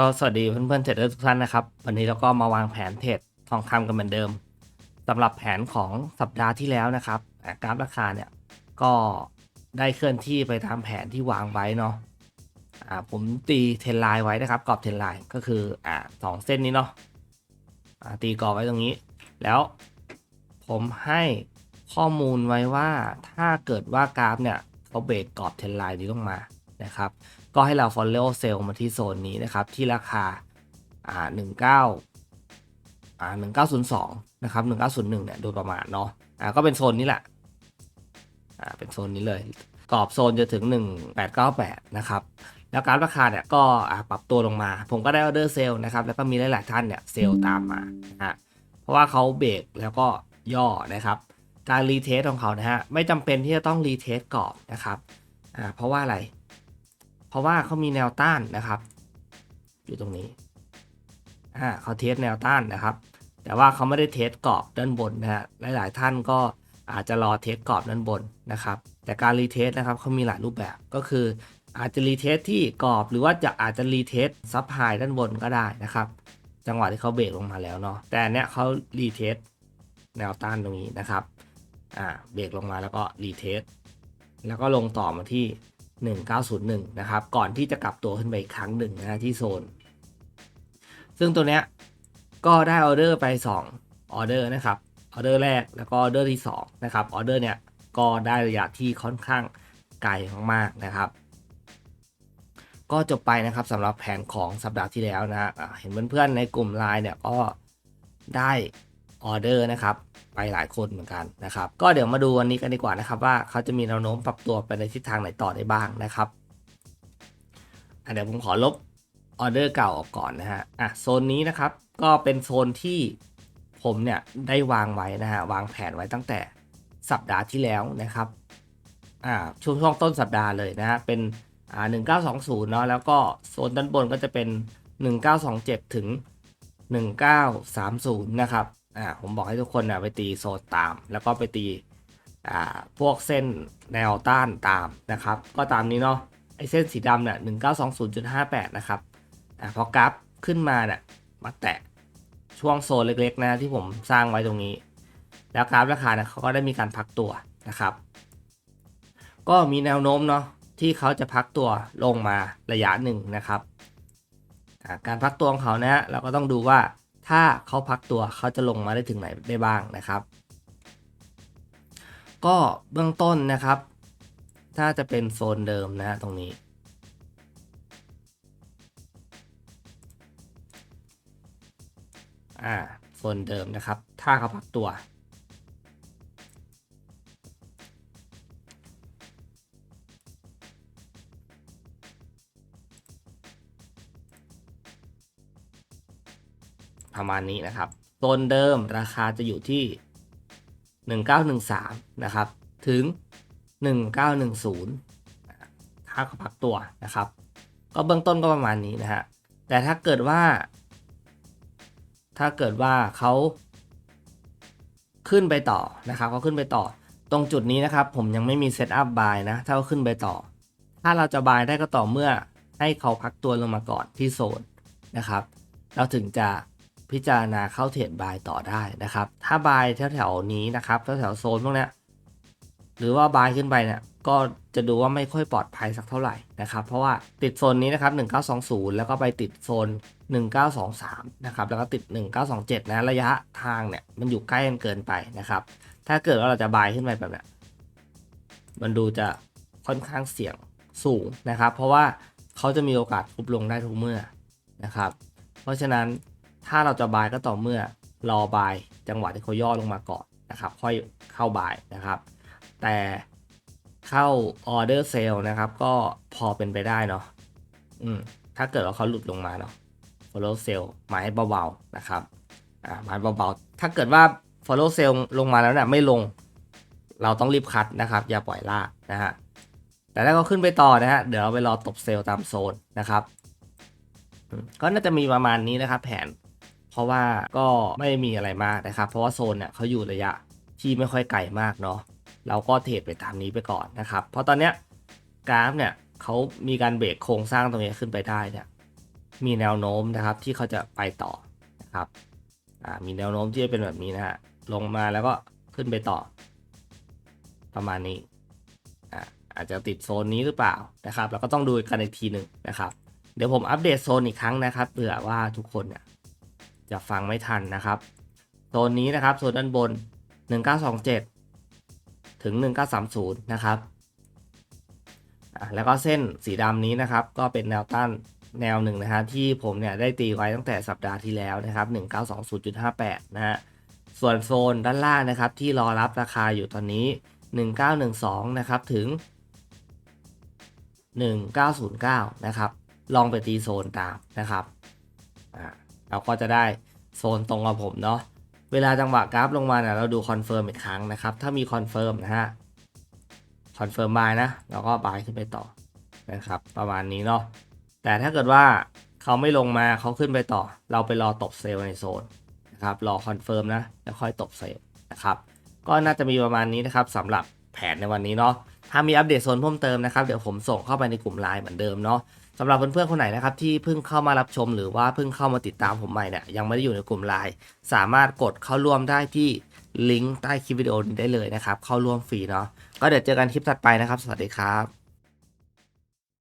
ก็สวัสดีเพื่อนๆเทรดเดอร์ทุกท่านนะครับ วันนี้เราก็มาวางแผนเทรดทองคำกันเหมือนเดิมสำหรับแผนของสัปดาห์ที่แล้วนะครับกราฟราคาเนี่ยก็ได้เคลื่อนที่ไปตามแผนที่วางไว้เนาะอ่าผมตีเทรนไลน์ไว้นะครับกรอบเทรนไลน์ก็คืออ่าสองเส้นนี้เนาะอ่าตีกรอบไว้ตรงนี้ แล้วผมให้ข้อมูลไว้ว่าถ้าเกิดว่ากราฟเนี่ยเขาเบรกกรอบเทรนไลน์นี้ลงมา นะครับ ก็ให้เรา follow sell มาที่โซนนี้นะครับ ที่ราคาอ่า19อ่า1902นะครับ1901เนี่ยโดยประมาณเนาะอ่าก็เป็นโซนนี้แหละอ่าเป็นโซนนี้เลย กรอบโซนจะถึง 1898นะครับแล้วการราคาเนี่ยก็ปรับตัวลงมา ผมก็ได้ออเดอร์เซลนะครับ แล้วก็มีหลาย ๆ ท่านเนี่ยเซลตามมานะฮะเพราะว่าเขาเบรกแล้วก็ย่อนะครับ การรีเทสของเขานะฮะไม่จำเป็นที่จะต้องรีเทสกรอบนะครับอ่าเพราะว่าอะไร เพราะว่าเขามีแนวต้านนะครับ อยู่ตรงนี้อ่าเขาเทสแนวต้านนะครับ แต่ว่าเขาไม่ได้เทสกรอบด้านบนนะฮะหลายๆท่านก็อาจจะรอเทสกรอบด้านบนนะครับ แต่การรีเทสนะครับเขามีหลายรูปแบบก็คือ อาจจะรีเทสที่กรอบหรือว่าจะอาจจะรีเทสซับไฮด้านบนก็ได้นะครับ จังหวะที่เขาเบรกลงมาแล้วเนาะแต่อันเนี้ยเขารีเทสแนวต้านตรงนี้นะครับอ่าเบรกลงมาแล้วก็รีเทสแล้วก็ลงต่อมาที่ 1901 นะครับ ก่อนที่จะกลับตัวขึ้นไปอีกครั้งหนึ่งนะฮะที่โซน ซึ่งตัวเนี้ยก็ได้ออเดอร์ไป 2 ออเดอร์นะครับ ออเดอร์แรกแล้วก็ออเดอร์ที่2นะครับ ออเดอร์เนี้ยก็ได้ระยะที่ค่อนข้างไกลมากๆนะครับ ก็จบไปนะครับสำหรับแผนของสัปดาห์ที่แล้วนะะเห็นเพื่อนๆในกลุ่มไลน์เนี่ยก็ได้ ออเดอร์นะครับไปหลายคนเหมือนกันนะครับก็เดี๋ยวมาดูวันนี้กันดีกว่านะครับว่าเขาจะมีแนวโน้มปรับตัวไปในทิศทางไหนต่อได้บ้างนะครับเดี๋ยวผมขอลบออเดอร์เก่าออกก่อนนะฮะอะโซนนี้นะครับก็เป็นโซนที่ผมเนี่ยได้วางไว้นะฮะวางแผนไว้ตั้งแต่สัปดาห์ที่แล้วนะครับอ่าช่วงช่วงต้นสัปดาห์เลยนะฮะเป็นอ่า1920เนาะแล้วก็โซนด้านบนก็จะเป็น1927ถึง1930นะครับ อ่าผมบอกให้ทุกคนนะไปตีโซนตาม แล้วก็ไปตีอ่าพวกเส้นแนวต้านตามนะครับ ก็ตามนี้เนาะไอเส้นสีดำเนี่ย1920.58นย์จุดห้าแปดนะครับอ่าพอกราฟขึ้นมาเนี่ยมาแตะช่วงโซนเล็กๆนะที่ผมสร้างไว้ตรงนี้ แล้วกราฟราคาเนี่ยเขาก็ได้มีการพักตัวนะครับ ก็มีแนวโน้มเนาะที่เขาจะพักตัวลงมาระยะหนึ่งนะครับ การพักตัวของเขานะเราก็ต้องดูว่า ถ้าเขาพักตัวเขาจะลงมาได้ถึงไหนได้บ้างนะครับ ก็เบื้องต้นนะครับถ้าจะเป็นโซนเดิมนะฮะตรงนี้ อ่าโซนเดิมนะครับ ถ้าเขาพักตัว ประมาณนี้นะครับโซนเดิมราคาจะอยู่ที่ 1913 นะครับ ถึง 1910 ถ้าเขาพักตัวนะครับ ก็เบื้องต้นก็ประมาณนี้นะฮะ แต่ถ้าเกิดว่า ถ้าเกิดว่าเขาขึ้นไปต่อนะครับเขาขึ้นไปต่อ ตรงจุดนี้นะครับ ผมยังไม่มีเซตอัพบายนะ ถ้าเขาขึ้นไปต่อ ถ้าเราจะบายได้ก็ต่อเมื่อให้เขาพักตัวลงมาก่อนที่โซนนะครับ เราถึงจะ พิจารณาเข้าเทรดบายต่อได้นะครับ ถ้าบายแถวๆนี้นะครับแถวๆโซนพวกนี้หรือว่าบายขึ้นไปเนี่ยก็จะดูว่าไม่ค่อยปลอดภัยสักเท่าไหร่นะครับ เพราะว่าติดโซนนี้นะครับ 1920 แล้วก็ไปติดโซน 1923 นะครับ แล้วก็ติด 1927 นะ ระยะทางเนี่ย มันอยู่ใกล้กันเกินไปนะครับ ถ้าเกิดว่าเราจะบายขึ้นไปแบบเนี้ยมันดูจะค่อนข้างเสี่ยงสูงนะครับ เพราะว่าเขาจะมีโอกาสทุบลงได้ทุกเมื่อนะครับ เพราะฉะนั้น ถ้าเราจะบายก็ต่อเมื่อรอบายจังหวะที่เขาย่อลงมาก่อนนะครับ ค่อยเข้าบายนะครับ แต่เข้าออเดอร์เซลนะครับ ก็พอเป็นไปได้เนาะอืมถ้าเกิดว่าเขาหลุดลงมาเนาะ follow sell หมายเบาๆนะครับอ่าหมายเบาๆ ถ้าเกิดว่า follow sell ลงมาแล้วเนี่ยไม่ลง เราต้องรีบคัดนะครับ อย่าปล่อยลากนะฮะแต่ถ้าเขาขึ้นไปต่อนะฮะเดี๋ยวเราไปรอตบเซลล์ตามโซนนะครับก็น่าจะมีประมาณนี้นะครับ แผน เพราะว่าก็ไม่มีอะไรมากนะครับ เพราะว่าโซนเนี่ยเขาอยู่ระยะที่ไม่ค่อยไกลมากเนาะเราก็เทรดไปตามนี้ไปก่อนนะครับ เพราะตอนเนี้ยกราฟเนี่ยเขามีการเบรกโครงสร้างตรงนี้ขึ้นไปได้เนี่ยมีแนวโน้มนะครับที่เขาจะไปต่อนะครับอ่ามีแนวโน้มที่จะเป็นแบบนี้นะฮะลงมาแล้วก็ขึ้นไปต่อ ประมาณนี้อ่าอาจจะติดโซนนี้หรือเปล่านะครับ เราก็ต้องดูกันอีกทีหนึ่งนะครับ เดี๋ยวผมอัปเดตโซนอีกครั้งนะครับเผื่อว่าทุกคนเนี่ย จะฟังไม่ทันนะครับโซนนี้นะครับโซนด้านบน 1927 ถึง 1930 นะครับแล้วก็เส้นสีดำนี้นะครับ ก็เป็นแนวต้านแนวหนึ่งนะฮะที่ผมเนี่ยได้ตีไว้ตั้งแต่สัปดาห์ที่แล้วนะครับ 1920.58 นะฮะส่วนโซนด้านล่างนะครับ ที่รอรับราคาอยู่ตอนนี้ 1912 นะครับถึง 1909 นะครับ ลองไปตีโซนตามนะครับอ่า เราก็จะได้โซนตรงกับผมเนาะเวลาจังหวะกราฟลงมาเนี่ยเราดูคอนเฟิร์มอีกครั้งนะครับ ถ้ามีคอนเฟิร์มนะฮะคอนเฟิร์มบายนะแล้วก็บายขึ้นไปต่อนะครับ ประมาณนี้เนาะแต่ถ้าเกิดว่าเขาไม่ลงมาเขาขึ้นไปต่อ เราไปรอตบเซลล์ในโซนนะครับรอคอนเฟิร์มนะแล้วค่อยตบเซลล์นะครับก็น่าจะมีประมาณนี้นะครับสำหรับแผนในวันนี้เนาะถ้ามีอัปเดตโซนเพิ่มเติมนะครับ เดี๋ยวผมส่งเข้าไปในกลุ่มไลน์เหมือนเดิมเนาะ สำหรับเพื่อนๆคนไหนนะครับที่เพิ่งเข้ามารับชมหรือว่าเพิ่งเข้ามาติดตามผมใหม่เนี่ยยังไม่ได้อยู่ในกลุ่มไลน์สามารถกดเข้าร่วมได้ที่ลิงก์ใต้คลิปวิดีโอนี้ได้เลยนะครับ เข้าร่วมฟรีเนาะก็เดี๋ยวเจอกันคลิปถัดไปนะครับ สวัสดีครับ